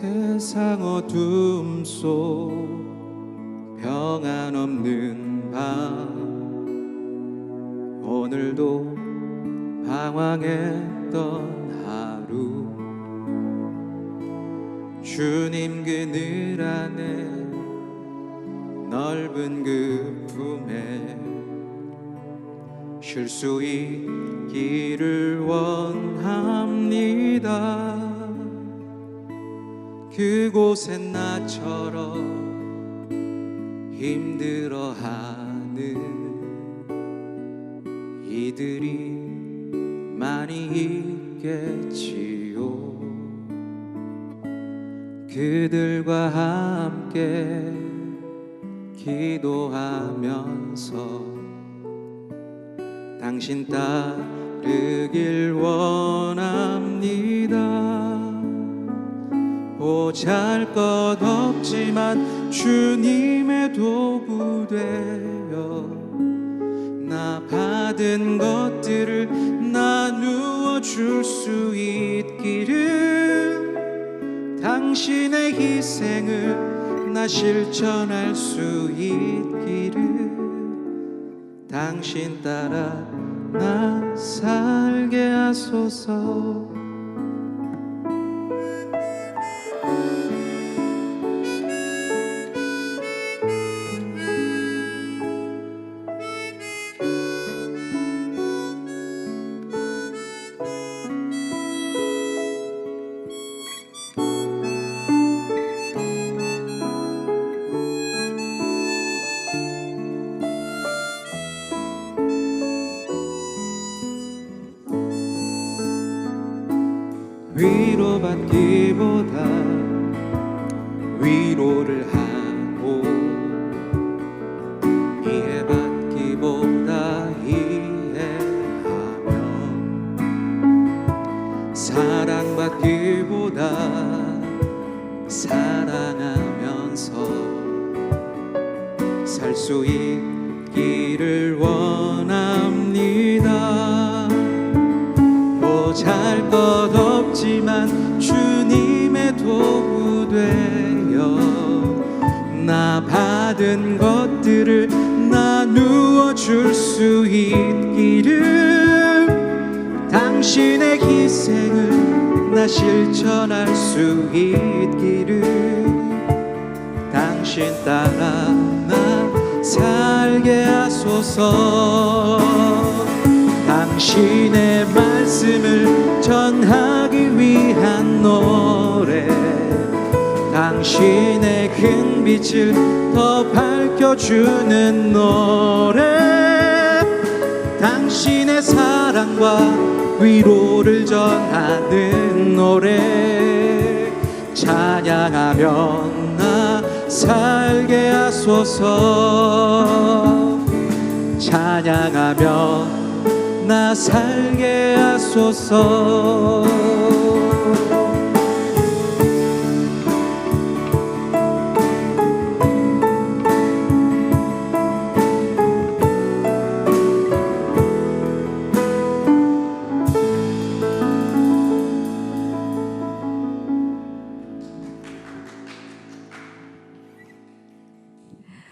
세상 어둠 속 평안 없는 밤. 오늘도 방황했던 하루. 주님 그늘 안에 넓은 그 품에 쉴 수 있기를 원합 그곳에 나처럼 힘들어하는 이들이 많이 있겠지요. 그들과 함께 기도하면서 당신 따르길 원합니다 보잘 것 없지만 주님의 도구 되어 나 받은 것들을 나누어 줄 수 있기를 당신의 희생을 나 실천할 수 있기를 당신 따라 나 살게 하소서 위로받기보다 위로를 하고 이해받기보다 이해하며 사랑받기보다 사랑하면서 살 수 있기를 원합니다 없지만 주님의 도구 되어 나 받은 것들을 나누어 줄 수 있기를 당신의 희생을 나 실천할 수 있기를 당신 따라 나 살게 하소서 당신의 말씀을 전하기 위한 노래. 당신의 큰 빛을 더 밝혀주는 노래. 당신의 사랑과 위로를 전하는 노래. 찬양하며 나 살게 하소서. 찬양하며 나 살게 하소서